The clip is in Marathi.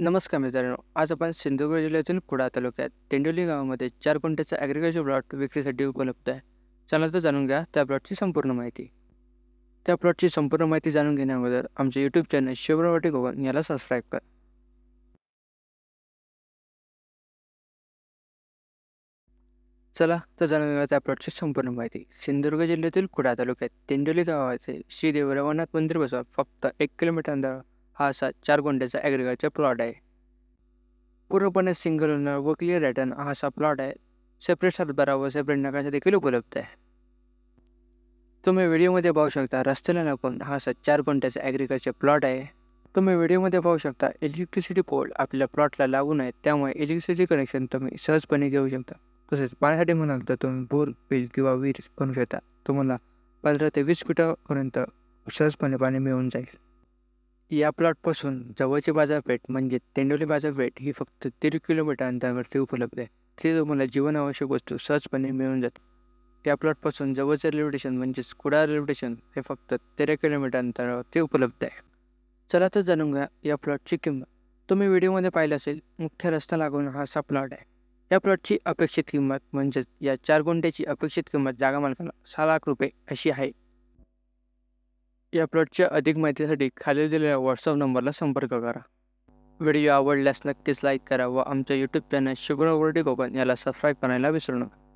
नमस्कार मित्रांनो आज आपण सिंधुदुर्ग जिल्ह्यातील कुडा तालुक्यात तेंडोली गावामध्ये चार गुंठ्याचा ॲग्रिकल्चर प्लॉट विक्रीसाठी उपलब्ध आहे. चला तर जाणून घ्या त्या प्लॉटची संपूर्ण माहिती. त्या प्लॉटची संपूर्ण माहिती जाणून घेण्याअगोदर आमचे यूट्यूब चॅनल शिवरावटी गोवन याला सबस्क्राईब करा. चला तर जाणून घ्या त्या प्लॉटची संपूर्ण माहिती. सिंधुदुर्ग जिल्ह्यातील कुडा तालुक्यात तेंडोली गावाचे श्री देवरवनाथ मंदिर बसवा फक्त एक किलोमीटर अंतरावर. हा असा चार गुंठ्याचा ॲग्रिकल्चर प्लॉट आहे. पूर्णपणे सिंगल ओनर व क्लिअर रिटर्न हा असा प्लॉट आहे. सेपरेट सातबारा व सेपरेट नकाशा देखील उपलब्ध आहे. तुम्ही व्हिडिओमध्ये पाहू शकता रस्त्याला लागून हा असा चार गुंठ्याचा ॲग्रिकल्चर प्लॉट आहे. तुम्ही व्हिडिओमध्ये पाहू शकता इलेक्ट्रिसिटी पोल आपल्या प्लॉटला लागून आहे त्यामुळे इलेक्ट्रिसिटी कनेक्शन तुम्ही सहजपणे घेऊ शकता. तसेच पाण्यासाठी म्हणाल तर तुम्ही बोर बिल किंवा विहीर करू शकता. तुम्हाला पंधरा ते वीस फुटापर्यंत सहजपणे पाणी मिळून जाईल. या प्लॉटपासून जवळची बाजारपेठ म्हणजे तेंडोली बाजारपेठ ही फक्त दीड किलोमीटर अंतरावरती उपलब्ध आहे. तिथे तुम्हाला जीवनावश्यक वस्तू सहजपणे मिळून जातात त्या प्लॉटपासून जवळचं रेल्वे स्टेशन म्हणजेच कुडा रेल्वे स्टेशन हे फक्त तेरा किलोमीटर अंतरावरती उपलब्ध आहे. चला तर जाणून घ्या या प्लॉटची किंमत. तुम्ही व्हिडिओमध्ये पाहिलं असेल मुख्य रस्ता लागून हा असा प्लॉट आहे. या प्लॉटची अपेक्षित किंमत म्हणजेच या चार गुंठ्याची अपेक्षित किंमत जागा मालकाला सहा लाख रुपये अशी आहे. या प्लॉटच्या अधिक माहितीसाठी खाली दिलेल्या व्हॉट्सअप नंबरला संपर्क करा. व्हिडिओ आवडल्यास नक्कीच लाईक करा व आमच्या यूट्यूब चॅनल शुगर कोकण याला सबस्क्राईब करायला विसरू नका.